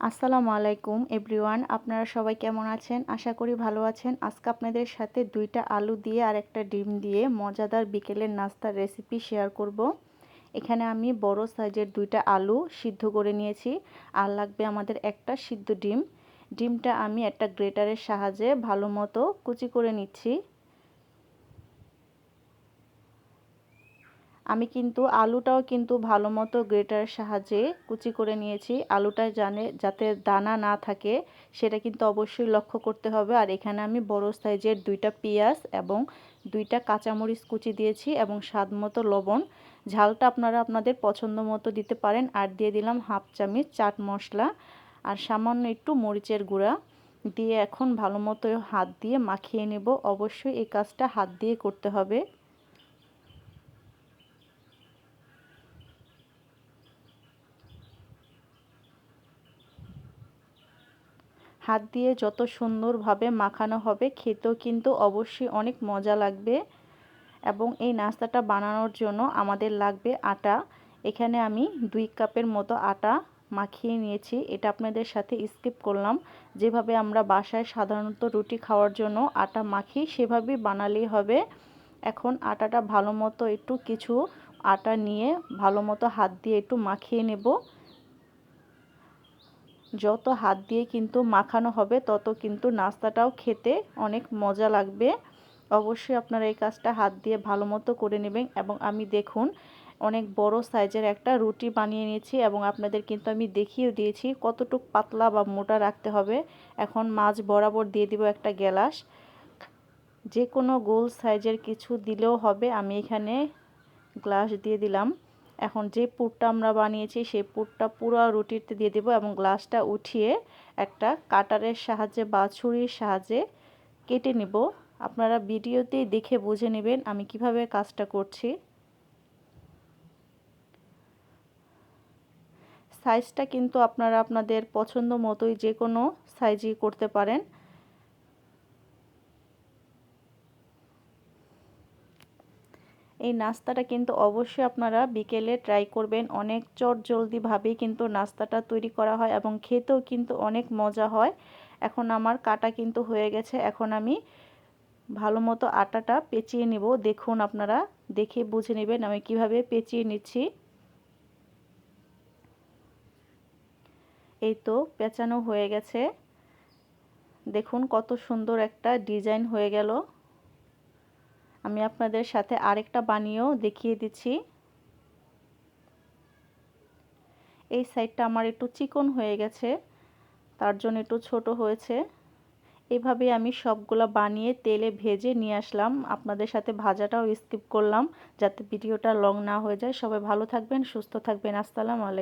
আসসালামু আলাইকুম এভরিওয়ান, আপনারা সবাই কেমন আছেন? আশা করি ভালো আছেন। আজকে আপনাদের সাথে দুইটা আলু দিয়ে আর একটা ডিম দিয়ে মজাদার বিকেলের নাস্তার রেসিপি শেয়ার করব। এখানে আমি বড় সাইজের দুইটা আলু সিদ্ধ করে নিয়েছি। আর লাগবে আমাদের একটা সিদ্ধ ডিম। ডিমটা আমি একটা গ্রেটারের সাহায্যে ভালো মতো কুচি করে নিচ্ছি। আমি কিন্তু আলুটাও কিন্তু ভালো মতো গ্রেটারের সাহায্যে কুচি করে নিয়েছি। আলুটা জানে, যাতে দানা না থাকে, সেটা কিন্তু অবশ্যই লক্ষ্য করতে হবে। আর এখানে আমি বড় সাইজের দুইটা পেঁয়াজ এবং দুইটা কাঁচামরিচ কুচি দিয়েছি এবং স্বাদ মতো লবণ। ঝালটা আপনারা আপনাদের পছন্দ মতো দিতে পারেন। আর দিয়ে দিলাম হাফ চামচ চাট মশলা আর সামান্য একটু মরিচের গুঁড়া। দিয়ে এখন ভালো মতো হাত দিয়ে মাখিয়ে নেব। অবশ্যই এই কাজটা হাত দিয়ে করতে হবে। হাত দিয়ে যত সুন্দরভাবে মাখানো হবে, খেতেও কিন্তু অবশ্যই অনেক মজা লাগবে। এবং এই নাস্তাটা বানানোর জন্য আমাদের লাগবে আটা। এখানে আমি দুই কাপের মতো আটা মাখিয়ে নিয়েছি। এটা আপনাদের সাথে স্কিপ করলাম। যেভাবে আমরা বাসায় সাধারণত রুটি খাওয়ার জন্য আটা মাখি, সেভাবেই বানালেই হবে। এখন আটাটা ভালো মতো একটু কিছু আটা নিয়ে ভালো মতো হাত দিয়ে একটু মাখিয়ে নেব। যত হাত দিয়ে কিন্তু মাখানো হবে, তত কিন্তু নাস্তাটাও খেতে অনেক মজা লাগবে। অবশ্যই আপনারা এই কাজটা হাত দিয়ে ভালো মতো করে নেবেন এবং আমি দেখুন অনেক বড় সাইজের একটা রুটি বানিয়ে নিয়েছি এবং আপনাদের কিন্তু আমি দেখিয়েও দিয়েছি কতটুক পাতলা বা মোটা রাখতে হবে। এখন মাছ বরাবর দিয়ে দিব একটা গ্যালাস। যে কোনো গোল সাইজের কিছু দিলেও হবে, আমি এখানে গ্লাস দিয়ে দিলাম। এখন যে পুরটা আমরা বানিয়েছি, সেই পুরটা পুরো রুটিতে দিয়ে দেবো এবং গ্লাসটা উঠিয়ে একটা কাটারের সাহায্যে বা ছুরির সাহায্যে কেটে নেব। আপনারা ভিডিওতেই দেখে বুঝে নেবেন আমি কীভাবে কাজটা করছি। সাইজটা কিন্তু আপনারা আপনাদের পছন্দ মতোই যে কোনো সাইজই করতে পারেন। এই নাস্তাটা কিন্তু অবশ্যই আপনারা বিকেলে ট্রাই করবেন। অনেক চট জলদিভাবেই কিন্তু নাস্তাটা তৈরি করা হয় এবং খেতেও কিন্তু অনেক মজা হয়। এখন আমার কাটা কিন্তু হয়ে গেছে। এখন আমি ভালো মতো আটাটা পেঁচিয়ে নিব। দেখুন আপনারা, দেখে বুঝে নেবেন আমি কীভাবে পেঁচিয়ে নিচ্ছি। এই তো পেঁচানো হয়ে গেছে। দেখুন কত সুন্দর একটা ডিজাইন হয়ে গেল। আমি আপনাদের সাথে আরেকটা বানিয়েও দেখিয়ে দিচ্ছি। এই সাইডটা আমার একটু চিকন হয়ে গেছে, তার জন্য একটু ছোট হয়েছে। এভাবে আমি সবগুলো বানিয়ে তেলে ভেজে নিয়ে আসলাম। আপনাদের সাথে ভাজাটাও স্কিপ করলাম, যাতে ভিডিওটা লং না হয়ে যায়। সবাই ভালো থাকবেন, সুস্থ থাকবেন। আসসালামু আলাইকুম।